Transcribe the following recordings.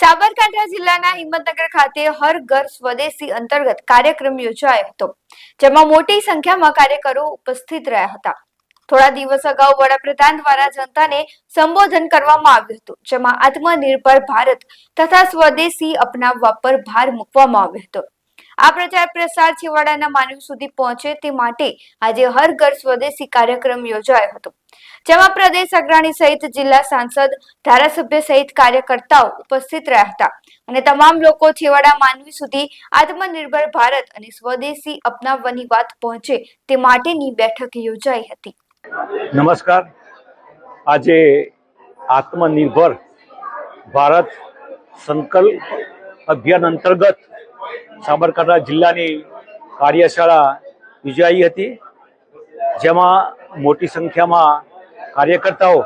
સાબરકાંઠા જિલ્લાના હિંમતનગર ખાતે હર ઘર સ્વદેશી અંતર્ગત કાર્યક્રમ યોજાયો હતો, જેમાં મોટી સંખ્યામાં કાર્યકરો ઉપસ્થિત રહ્યા હતા. થોડા દિવસ અગાઉ વડાપ્રધાન દ્વારા જનતાને સંબોધન કરવામાં આવ્યું હતું, જેમાં આત્મનિર્ભર ભારત તથા સ્વદેશી અપનાવવા પર ભાર મૂકવામાં આવ્યો હતો. આ પ્રચાર પ્રસાર છેવાડાના માનવી સુધી પહોંચે તે માટે આજે હર ઘર સ્વદેશી કાર્યક્રમ યોજાયો હતો. જેમાં પ્રદેશ અગ્રણી સહિત જિલ્લા સાંસદ, ધારાસભ્ય સહિત કાર્યકર્તાઓ ઉપસ્થિત રહ્યા હતા અને તમામ લોકો છેવાડા માનવી સુધી આત્મનિર્ભર ભારત અને સ્વદેશી અપનાવવાની વાત પહોંચે તે માટેની બેઠક યોજાઈ હતી. નમસ્કાર. આજે આત્મનિર્ભર ભારત સંકલ્પ અભિયાન અંતર્ગત સાબરકાંઠા જિલ્લાની કાર્યશાળા યોજાઈ હતી, જેમાં મોટી સંખ્યામાં કાર્યકર્તાઓ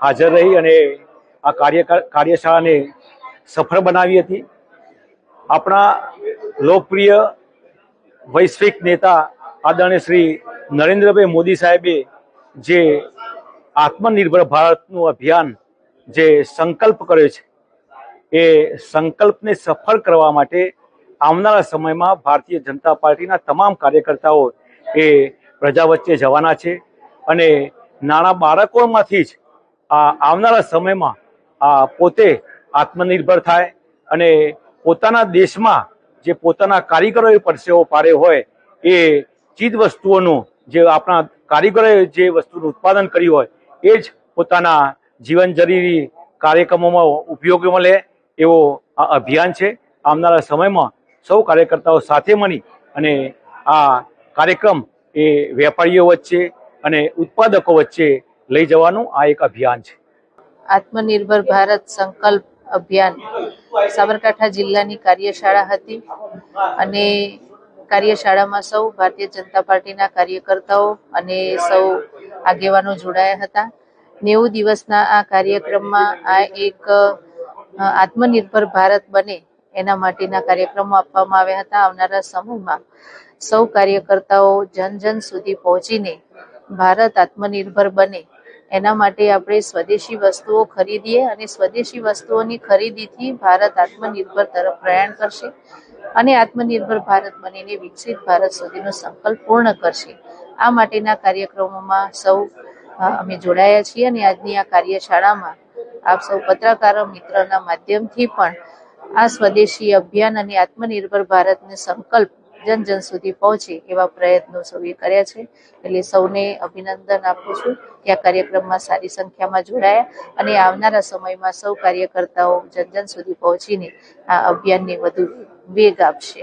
હાજર રહી અને આ કાર્ય કાર્યશાળાને સફળ બનાવી હતી. આપણા લોકપ્રિય વૈશ્વિક નેતા આદરણીય શ્રી નરેન્દ્રભાઈ મોદી સાહેબે જે આત્મનિર્ભર ભારતનું અભિયાન જે સંકલ્પ કર્યો છે, એ સંકલ્પને સફળ કરવા માટે આવનારા સમયમાં ભારતીય જનતા પાર્ટીના તમામ કાર્યકર્તાઓ એ પ્રજા વચ્ચે જવાના છે અને નાના બાળકોમાંથી જ આ આવનારા સમયમાં આ પોતે આત્મનિર્ભર થાય અને પોતાના દેશમાં જે પોતાના કારીગરોએ પરસેવો પાડ્યો હોય એ ચીજ વસ્તુઓનું જે આપણા કારીગરોએ જે વસ્તુનું ઉત્પાદન કર્યું હોય એ જ પોતાના જીવન જરૂરી કાર્યક્રમોમાં ઉપયોગમાં લે એવો આ અભિયાન છે. આવનારા સમયમાં સૌ કાર્યકર્તાઓ સાથે મળી અને આ કાર્યક્રમ એ વેપારીઓ વચ્ચે અને ઉત્પાદકો વચ્ચે લઈ જવાનું આ એક અભિયાન છે. આત્મનિર્ભર ભારત સંકલ્પ અભિયાન સાબરકાંઠા જિલ્લાની કાર્યશાળા હતી અને કાર્યશાળામાં સૌ ભારતીય જનતા પાર્ટીના કાર્યકર્તાઓ અને સૌ આગેવાનો જોડાયા હતા. નેવું દિવસના આ કાર્યક્રમમાં આ એક આત્મનિર્ભર ભારત બને એના માટેના કાર્યક્રમો આપવામાં આવ્યા હતા. આવનારા સમયમાં સૌ કાર્યકર્તાઓ જન જન સુધી પહોંચીને ભારત આત્મનિર્ભર બને. એના માટે આપણે સ્વદેશી વસ્તુઓ ખરીદીએ અને સ્વદેશી વસ્તુઓની ખરીદીથી ભારત આત્મનિર્ભર તરફ પ્રયાણ કરશે અને આત્મનિર્ભર ભારત બનીને વિકસિત ભારત સુધીનો સંકલ્પ પૂર્ણ કરશે. આ માટેના કાર્યક્રમોમાં સૌ અમે જોડાયા છીએ અને આજની આ કાર્યશાળામાં આપ સૌ પત્રકારો મિત્રના માધ્યમથી પણ આ સ્વદેશી અભિયાન અને આત્મનિર્ભર ભારતનો સંકલ્પ જન જન સુધી પહોંચે એવા પ્રયત્નો સૌએ કર્યા છે. એટલે સૌને અભિનંદન આપું છું કે આ કાર્યક્રમમાં સારી સંખ્યામાં જોડાયા અને આવનારા સમયમાં સૌ કાર્યકર્તાઓ જન જન સુધી પહોંચીને આ અભિયાનને વધુ વેગ આપશે.